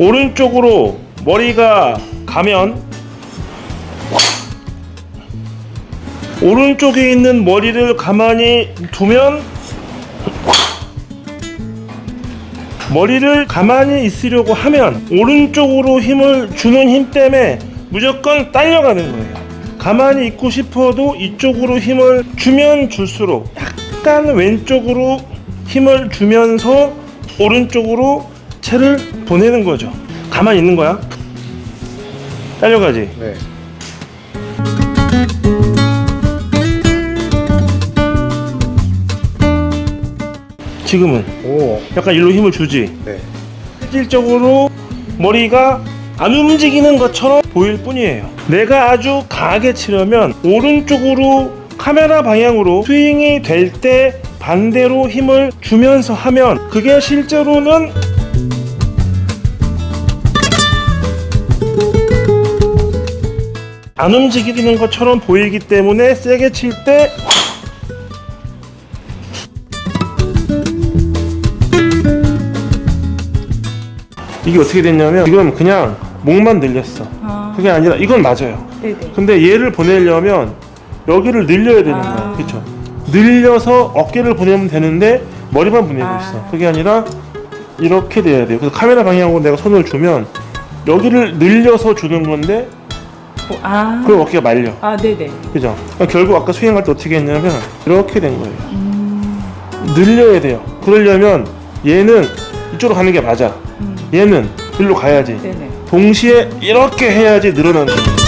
오른쪽으로 머리가 가면 오른쪽에 있는 머리를 가만히 두면 머리를 가만히 있으려고 하면 오른쪽으로 힘을 주는 힘 때문에 무조건 딸려가는 거예요. 가만히 있고 싶어도 이쪽으로 힘을 주면 줄수록 약간 왼쪽으로 힘을 주면서 오른쪽으로 채를 보내는 거죠. 가만히 있는 거야. 딸려가지. 네. 지금은 오. 약간 일로 힘을 주지. 네. 실질적으로 머리가 안 움직이는 것처럼 보일 뿐이에요. 내가 아주 강하게 치려면 오른쪽으로 카메라 방향으로 스윙이 될 때 반대로 힘을 주면서 하면 그게 실제로는 안 움직이는 것처럼 보이기 때문에 세게 칠때 이게 어떻게 됐냐면 지금 그냥 목만 늘렸어. 아, 그게 아니라 이건 맞아요. 네네. 근데 얘를 보내려면 여기를 늘려야 되는 아. 거야. 그렇죠? 늘려서 어깨를 보내면 되는데 머리만 보내고 아. 있어. 그게 아니라 이렇게 돼야 돼요. 그래서 카메라 방향으로 내가 손을 주면 여기를 늘려서 주는 건데 어, 아, 그럼 어깨가 말려. 아, 네네. 그죠? 그러니까 결국 아까 스윙할 때 어떻게 했냐면 이렇게 된 거예요. 음, 늘려야 돼요. 그러려면 얘는 이쪽으로 가는 게 맞아. 음, 얘는 일로 가야지. 네네. 동시에 이렇게 해야지 늘어나는 거예요.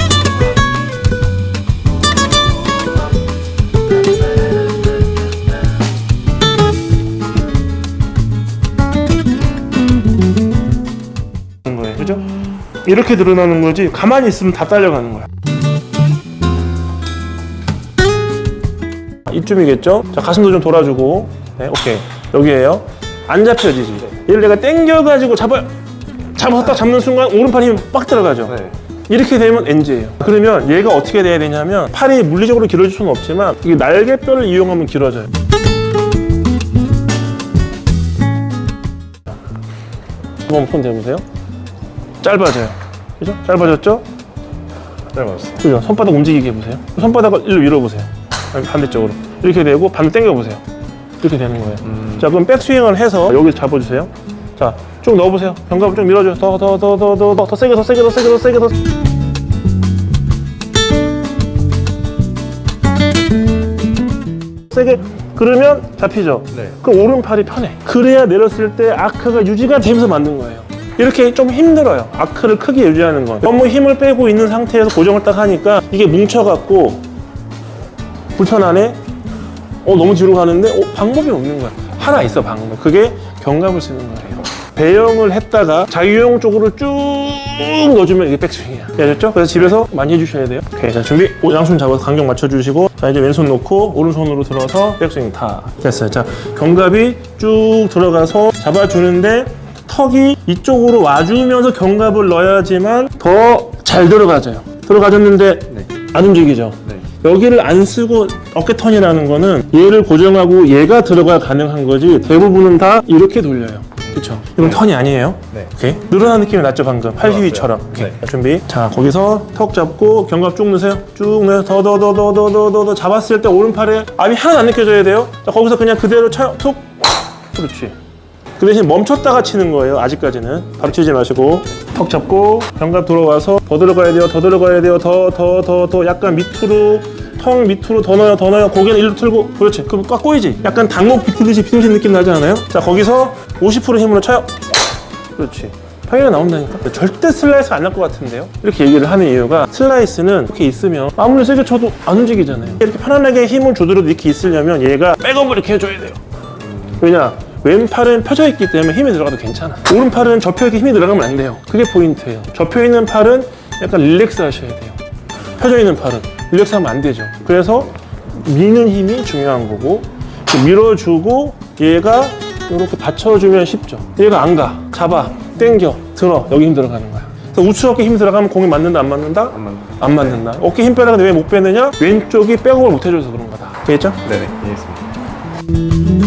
이렇게 늘어나는 거지 가만히 있으면 다 딸려가는 거야. 이쯤이겠죠? 자 가슴도 좀 돌아주고. 네, 오케이. 여기에요. 안 잡혀지지. 얘를 내가 당겨가지고 잡아요 딱 잡는 순간 오른팔 힘이 빡 들어가죠. 네. 이렇게 되면 NG예요. 그러면 얘가 어떻게 돼야 되냐면 팔이 물리적으로 길어질 수는 없지만 이게 날개뼈를 이용하면 길어져요. 한번 손 대보세요 짧아져요 그죠? 짧아졌죠? 짧았어. 그죠? 손바닥 움직이게 해보세요. 손바닥을 일로 밀어보세요. 반대쪽으로. 이렇게 되고 반대 당겨보세요. 이렇게 되는 거예요. 음. 자, 그럼 백스윙을 해서 여기 잡아주세요. 자, 쭉 넣어보세요. 견갑을 좀 밀어줘요. 더, 더, 더, 더, 더, 더, 더 세게, 더 세게, 더 세게, 더 세게, 더. 세게. 그러면 잡히죠. 네. 그 오른팔이 편해. 그래야 내렸을 때 아크가 유지가 되면서 만든 거예요. 이렇게 좀 힘들어요. 아크를 크게 유지하는 건. 너무 힘을 빼고 있는 상태에서 고정을 딱 하니까 이게 뭉쳐갖고 불편하네? 어, 너무 뒤로 가는데? 어, 방법이 없는 거야. 하나 있어, 방법. 그게 견갑을 쓰는 거예요. 배영을 했다가 자유형 쪽으로 쭉 넣어주면 이게 백스윙이야. 아셨죠? 그래서 집에서 많이 해주셔야 돼요. 오케이, 자, 준비. 오, 양손 잡아서 간격 맞춰주시고, 자, 이제 왼손 놓고, 오른손으로 들어서 백스윙 타. 됐어요. 자, 견갑이 쭉 들어가서 잡아주는데, 턱이 이쪽으로 와주면서 견갑을 넣어야지만 더 잘 들어가져요. 들어가졌는데 네. 안 움직이죠. 네. 여기를 안 쓰고 어깨턴이라는 거는 얘를 고정하고 얘가 들어가야 가능한 거지 대부분은 다 이렇게 돌려요. 그렇죠. 이건 네. 턴이 아니에요. 네. 오케이. 늘어난 느낌이 났죠 방금. 82처럼 오케이. 네. 준비. 자 거기서 턱 잡고 견갑 쭉 넣으세요. 쭉 넣어서 더더더더더더더 잡았을 때 오른팔에 압이 하나 안 느껴져야 돼요. 자 거기서 그냥 그대로 차 툭. 그렇지. 그 대신 멈췄다가 치는 거예요 아직까지는. 바로 치지 마시고. 턱 잡고 견갑 들어와서 더 들어가야 돼요 더 들어가야 돼요 더 더 더 더. 약간 밑으로 턱 밑으로 더 넣어요 더 넣어요. 고개는 일로 틀고. 그렇지. 그럼 꽉 꼬이지. 약간 닭목 비틀듯이 비틀듯이 느낌 나지 않아요? 자 거기서 50% 힘으로 쳐요. 그렇지. 당연히 나온다니까. 절대 슬라이스 안 날 것 같은데요? 이렇게 얘기를 하는 이유가 슬라이스는 이렇게 있으면 아무리 세게 쳐도 안 움직이잖아요. 이렇게 편안하게 힘을 주더라도 이렇게 있으려면 얘가 백업을 이렇게 해줘야 돼요. 왜냐 왼팔은 펴져 있기 때문에 힘이 들어가도 괜찮아. 오른팔은 접혀 있게 힘이 들어가면 안 돼요. 그게 포인트예요. 접혀 있는 팔은 약간 릴렉스 하셔야 돼요. 펴져 있는 팔은 릴렉스 하면 안 되죠. 그래서 미는 힘이 중요한 거고 밀어주고 얘가 이렇게 받쳐주면 쉽죠. 얘가 안가. 잡아. 당겨. 들어. 여기 힘 들어가는 거야. 그래서 우측 어깨 힘 들어가면 공이 맞는다 안 맞는다? 안 맞는. 안 맞는다. 어깨 힘 빼라는데 왜 못 빼느냐? 왼쪽이 백업을 못 해줘서 그런 거다. 알겠죠? 네네. 이해했습니다.